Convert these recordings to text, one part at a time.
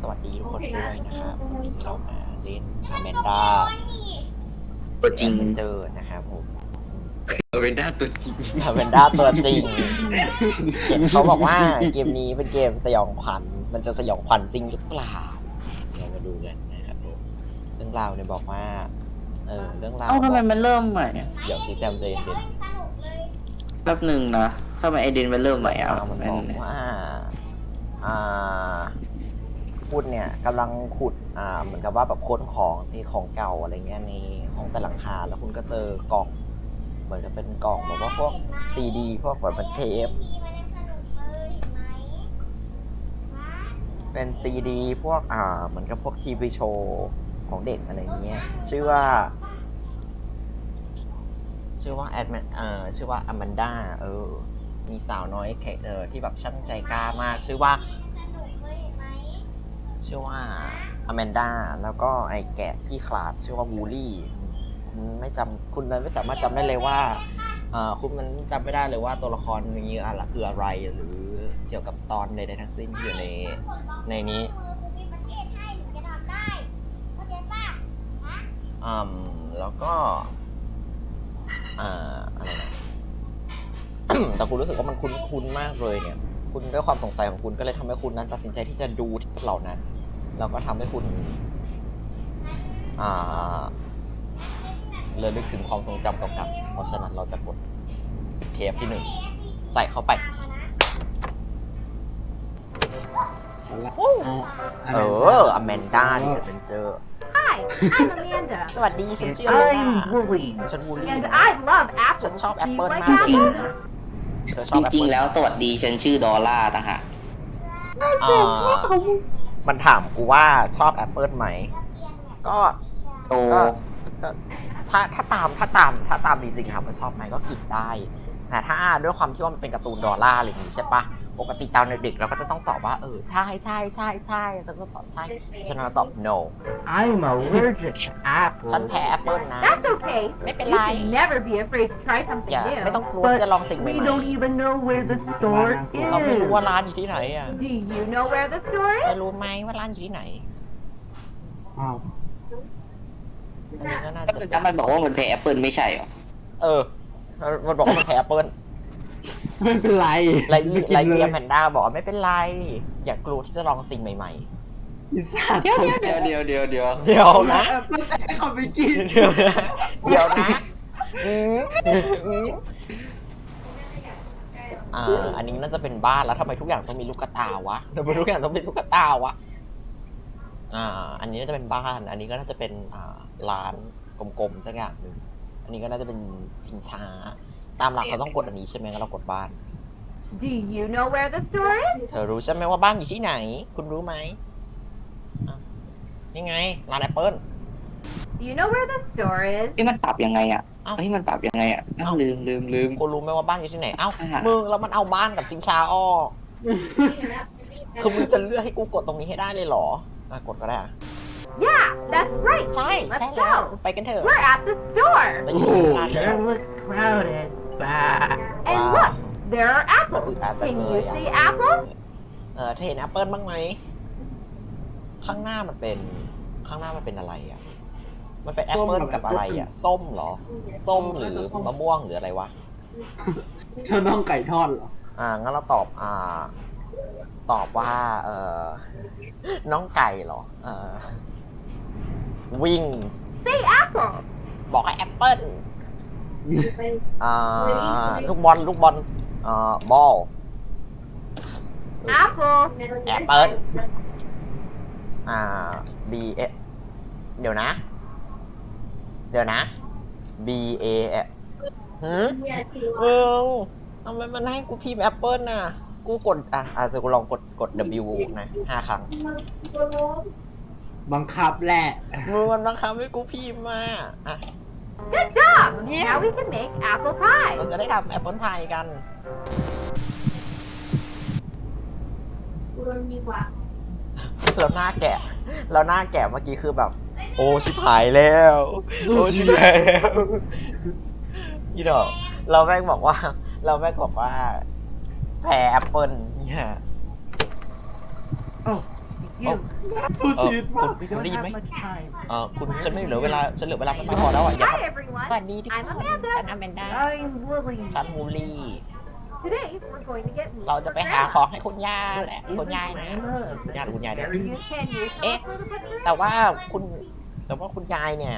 สวัสดีทุกคนด้วยนะครับวันนี้เรามาเล่นอแมนดาตัวจริงเจอนะครับผมเวนด้าตัวจริงอแมนดาตัวจริงเห็นเขาบอกว่าเกมนี้เป็นเกมสยองขวัญมันจะสยองขวัญจริงหรือเปล่าเรามาดูกันนะครับผมเรื่องราวเนี่ยบอกว่าเออเรื่องราวเอ้าทำไมมันเริ่มใหม่อะเดี๋ยวซีแตมใจเย็นแป๊บหนึ่งนะทำไมไอเดนมันเริ่มใหม่ๆอะเอามันบอกว่าอ่า คุณเนี่ยกำลังขุดอ่าเหมือนกับว่าแบบค้นของที่ของเก่าอะไรเงี้ยในห้องใต้หลังคาแล้วคุณก็เจอกล่อง เหมือนกับเป็นกล่องแบบว่าพวกซีดี พวกแบบเป็นเทปเป็นซีดี พวกอ่าเหมือนกับพวกทีวีโชว์ของเด็กอะไรเงี้ยชื่อว่า ชื่อว่าแอดแมนเอ่อชื่อว่าอแมนด้าเออมีสาวน้อยแขเออที่แบบช่างใจกล้ามาก ชื่อว่า ชื่อว่าอแมนดาแล้วก็ไอ้แกะที่ขลาดชื่อว่าบูลลี่คุณไม่จำคุณเลยไม่สามารถจำได้เลยว่าอ่าคุณมันจำไม่ได้เลยว่าตัวละครนี้อะไรคืออะไรหรือเกี่ยวกับตอนใดๆทั้งสิ้นที่อยู่ในในนี้อืมแล้วก็อ่าอะไรนะแต่คุณรู้สึกว่ามันคุ้นๆมากเลยเนี่ย คุณด้วยความสงสัยของคุณก็เลยทำให้คุณนั้นตัดสินใจที่จะดูเทปเหล่านั้น แล้วก็ทำให้คุณอ่าเลยลึกถึงความทรงจำเก่าๆเพราะฉะนั้นเราจะกดเทปที่หนึ่งใส่เข้าไป เอออแมนด้าเนี่ยเป็นเจอ Hi, I'm Amanda. สวัสดีฉันชื่ออแมน I'm ด้า Wooly. ฉันวูลลี่ And I love ฉัน apples. ชอบแอ Do ป you เปิล like มากจริง apples? เธอชจอบแอปริงเปิลๆแล้วสวัสดีฉันชื่อดอลล่าต่างหากอ่า มันถามกูว่าชอบแอปเปิลไหม ก็โตก็ก็ถ้าถ้าตามถ้าตามถ้าตามจริงๆครับมันชอบไหมก็กินได้แต่ถ้าด้วยความที่ว่ามันเป็นการ์ตูนดอลล่าอะไรอย่างนี้ใช่ปะ ปกติตอนเด็กๆเราก็จะต้องตอบว่า เออใช่ใช่ใช่ใช่เราจะตอบใช่ฉะนั้นเราตอบ no I'm allergic to apples. ฉันแพ้แอปเปิลนะ That's okay. Mấy cái You like. should never be afraid to try something อย่า new. ไม่ต้องกลัว But ที่จะลองสิ่งใหม่ we don't even know where the store ๆเราไม่รู้ is. ว่าร้านอยู่ที่ไหนอะ Do you know where the store จะ is? รู้ไหมว่าร้านอยู่ที่ไหนอ้าวอันนี้ก็น่าถ้าจะเกิดถ้ามันบอกว่ามันแพ้แอปเปิลไม่ใช่เหรอ เออมันบอกว่ามันแพ้แอปเปิล ไม่เป็นไรไลม่ลี่กินไลเลลี่ยแพนด้าบอกว่าไม่เป็นไร อย่ากลัวที่จะลองสิ่งใหม่พิซซ่าเดี๋ยว เดี๋ยวเดี๋ยวเดี๋ยวเดี๋ยวๆ เดี๋ยวนะเพื่อจะให้เขาไปกิน เดี๋ยวนะเดี๋ยวนะอืมอืมอ่า อันนี้น่าจะเป็นบ้านแล้วทำไมทุกอย่างต้องมีลูกตาวะทำไมทุกอย่างต้องเป็นลูกตาวะ อ่า อันนี้น่าจะเป็นบ้าน อันนี้ก็น่าจะเป็นอ่าร้านกลมๆสักอย่างหนึ่งอันนี้ก็น่าจะเป็นชิงช้า ตามหลักเราต้องกดอันนี้ใช่ไหมงั้นเรากดบ้าน Do you know where the store is? เธอรู้ใช่ไหมว่าบ้านอยู่ที่ไหน คุณรู้ไหมอะนี่ไงร้านแอปเปิล Do you know where the store is? นี่มันปรับยังไงอะเอ้า เฮ้ยมันปรับยังไงอะอ้าวลืมลืมลืม คุณรู้ไหมว่าบ้านอยู่ที่ไหน เอ้าใช่ค่ะ มึงแล้วมันเอาบ้านกับชิงช้าออกคือมึงจะเลือกให้กูกดตรงนี้ให้ได้เลยเหรออะกดก็ได้อะ Yeah, that's right. ใช่ Let's ใช่แล้ว go. ไปกันเถอะ We're at the store. ไปอยู่ที่ร้านแล้ว Sure looks crowded. Bah. And Wow. look, there are apples. Look at the Can you girl, yeah. see apples? เออเธอเห็นแอปเปิลบ้างไหม ข้างหน้ามันเป็น ข้างหน้ามันเป็นอะไรอะ มันเป็นแอปเปิลกับอะไรอะ ส้มเหรอ ส้มหรือมะม่วงหรืออะไรวะ เธอน้องไก่ทอดเหรอ อ่า งั้นเราตอบ อ่า ตอบว่า เออน้องไก่เหรอ เออวิ่ง Say apple. บอกให้แอปเปิล อ่าลูกบอลลูกบอลอ่าบอล Apple. แอปเปิลอ่า B A เดี๋ยวนะ เดี๋ยวนะ B A หืมมึงทำไมมันให้กูพิมพ์แอปเปิลน่ะ กูกด อะอะเดี๋ยวกูลองกดกด W นะห้าครั้งบังคับแหละมึงมันบังคับให้กูพิมพ์มาอะ Good job. Yeah. Now we can make apple pie. เราจะได้ทำแอปเปิลพายกันเราหน้าแกะ เราหน้าแกะเมื่อกี้คือแบบ โอ้ชิบหายแล้ว โอ้ชิบหายแล้วยี่ดอกเราแม่งบอกว่า เราแม่งบอกว่าแพ้แอปเปิลเนี่ย Oh, You. พูดเออชีวิตคุมากณ We คุณ don't ได้ยิน have ไหม much time. เออคุณฉันไม่เหลือเวลาฉันเหลือเวลาไม่มากพอแล้วอะอย่า Hi, everyone. สวัสดีทุก I'm คน Amanda. ฉันอแมนดา I'm Lily. ฉันมูลี่ Today, we're going to get meat เราจะ for ไปหา Grandma. ของให้คุณย่าแหละ Isn't คุณยายนะ Grandma a คุณย่าหรือคุณยายเนี่ย vegetarian? Can you Eh, tell us for the butcher? แต่ว่าคุณ แต่ว่าคุณยายเนี่ย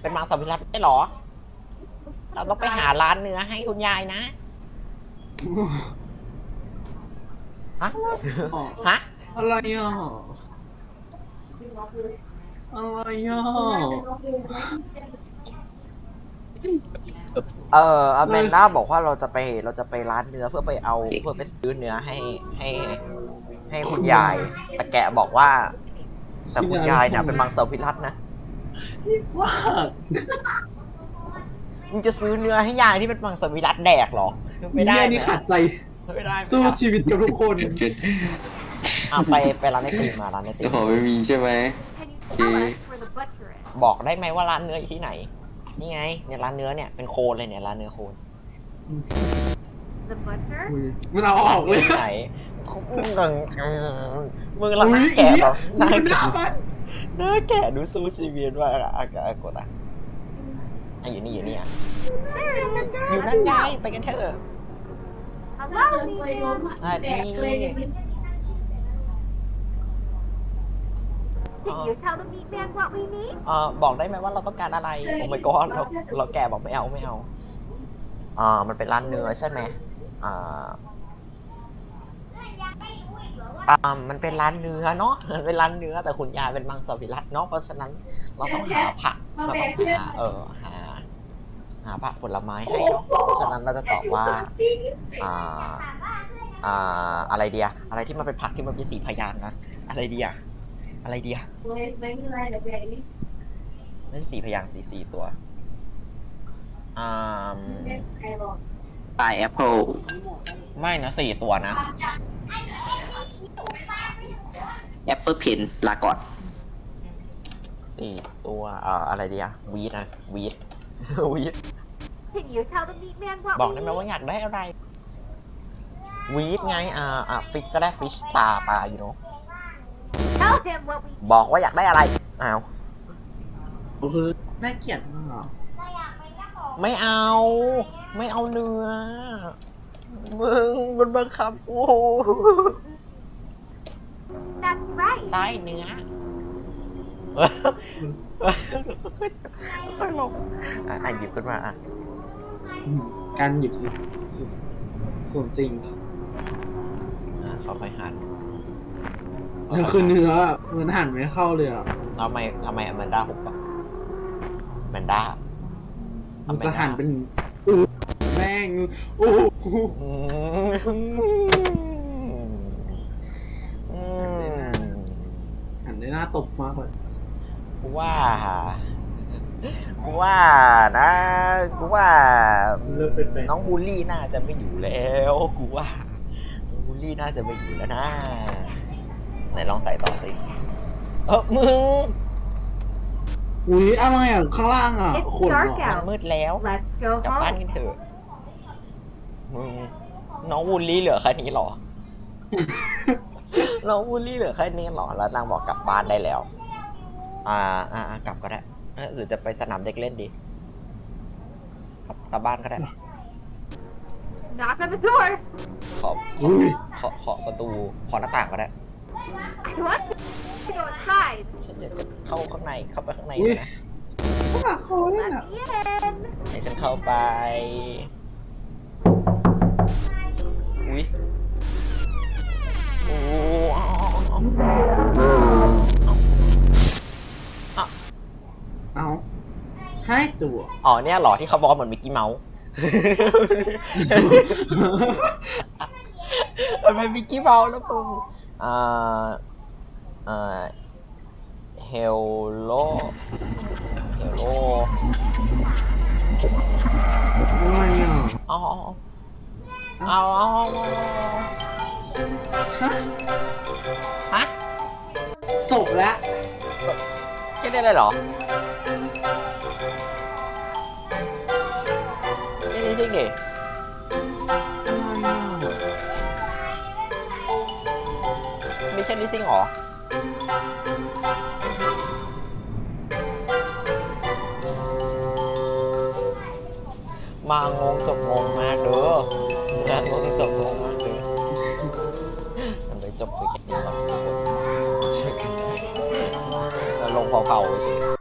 เป็นมังสวิรัตไม่หรอ เราต้องไปหาร้านเนื้อให้คุณยายนะ ฮะอ๋อฮะ อะไรอะ อะไรอะ เอออแมนด้าบอกว่าเราจะไปเราจะไปร้านเนื้อเพื่อไปเอาเพื่อไปซื้อเนื้อให้ให้ให้คุณยาย แต่แกบอกว่า แต่คุณยายเนี่ยเป็นมังสวิรัตนะว้ากมึงจะซื้อเนื้อให้ยายที่เป็นมังสวิรัตแดกเหรอ ไม่ได้เหี้ยไหมนี่ขัดใจ ไม่ได้ไม่สู้ได้ชีวิตกับทุกคนเกิดเกิด อะไปไปร้านไอติมมาร้านไอติเจ้ามของไม่มีใช่ไหม Can you tell Okay. us where the butcher is? บอกได้ไหมว่าร้านเนื้ออยู่ที่ไหน นี่ไงเนี่ยร้านเนื้อเนี่ยเป็นโคนเลยเนี่ยร้านเนื้อโคน The butcher? อุ๊ยมันเอาออกเลยที่ไหนมึงกังมึงละหน้าแก่แบบหน้าหแก่น้าบ้านหน้าแก่ดูสู้ชีวิตว่ากอะอากากดอะอะอยู่นี่อยู่นี่อะอยู่นั่นไงไปกันเถอะ Hello, Megan. อะที่ Can you tell the meat man what we need? เอ่อบอกได้ไหมว่าเราต้องการอะไร โอ้ my god เราเราแก่บอกไม่เอาไม่เอาอ่ามันเป็นร้านเนื้อใช่ไหมอ่าอ่ามันเป็นร้านเนื้อเนาะมันเป็นร้านเนื้อแต่คุณยายเป็นมังสวิรัตเนาะเพราะฉะนั้นเราต้องหาผักเราต้องหาเออหาหาผักผลไม้ให้เนาะเพราะฉะนั้นเราจะตอบว่าอ่าอ่าอะไรเดียอะไรที่มันเป็นผักที่มันเป็นสีพยางค์นะอะไรเดีย อะไรเดียไม่ใช่สีพยางค์สีสีตัวอ่าปลายแอปเปิลไม่นะสี่ตัวนะ แอปเปิลเพนลาก่อนสี่ตัวอ่าอะไรเดียวีดนะวีด วีด Can you tell the meat man what บอก we ได้ไหม need? ว่าอยากได้อะไร วีดไงอ่าอ่าฟิชก็ได้ฟิชปลาปลาอยู่เนาะ Tell him what we บอกว่าอยากได้อะไร อ้าว โอ้โหน่าเกลียดมากไม่เอา ไม่เอาเนื้อ มึงมันบังคับกู That's right. ใช่เนื้อตลกอะอะหยิบขึ้นมาอะอืมการหยิบสิสิส่วนจริงอะเขาค่อยหั่น มันคือเนื้อเหมือนหั่นไม่เข้าเลยอะทำไมทำไมอแมนด้าหุบอะแมนด้ามันจะหั่นเป็นอู้แม่งอู้หูอืมอืมหั่นได้หน้าตบมากเลยกูว่ากูว่านะกูว่าเลิกเป็นแฟนน้องบูลลี่น่าจะไม่อยู่แล้วกูว่าน้องบูลลี่น่าจะไม่อยู่แล้วนะ ไหนลองใส่ต่อสิเออมึงอุ้ยอะไรอะข้างล่างอะ It's ขนเหร dark อมัน out. มืดแล้ว Let's go กลับบ้าน home. กันเถอะมึงน้องบูลลี่เหลือแค่นี้เหรอ น้องบูลลี่เหลือแค่นี้เหรอ แล้วนางบอกกลับบ้านได้แล้ว อ่าอ่าอ่ากลับก็ได้เออหรือจะไปสนามเด็กเล่นดีกลับกลับบ้านก็ได้ Knock on the door. ขอขออุ้ยขอขอประตู ขอหน้าต่างก็ได้ I want to go inside. ฉันอยากจะเข้าข้างในเข้าไปข้างในอุ้ยนะข้างหลังเขาเนี่ย Let me in. ให้ฉันเข้าไป อุ้ยโอ้เอาเอาเอาเอาให้ตัว อ๋อเนี่ยเหรอที่เขาบอกว่าเหมือนมิกกี้เมาส์ มันเป็นมิกกี้เมาส์แล้วปู อ่าอ่าเฮลโลเฮลโลอะไรอะเอาเอาเอาเอาเอาฮะฮะจบแล้วแค่นี้เลยเหรอแค่นี้จริงดิ อะไรอะไม่ใช่ค่นี้จริงหรอ มางงจบงงมากเด้องานงงจบงงมากเด้อมันไปจบไปแค่นี้ก่อนจอกันแล้วลงเผาๆเฉยเออไว้เจอกัน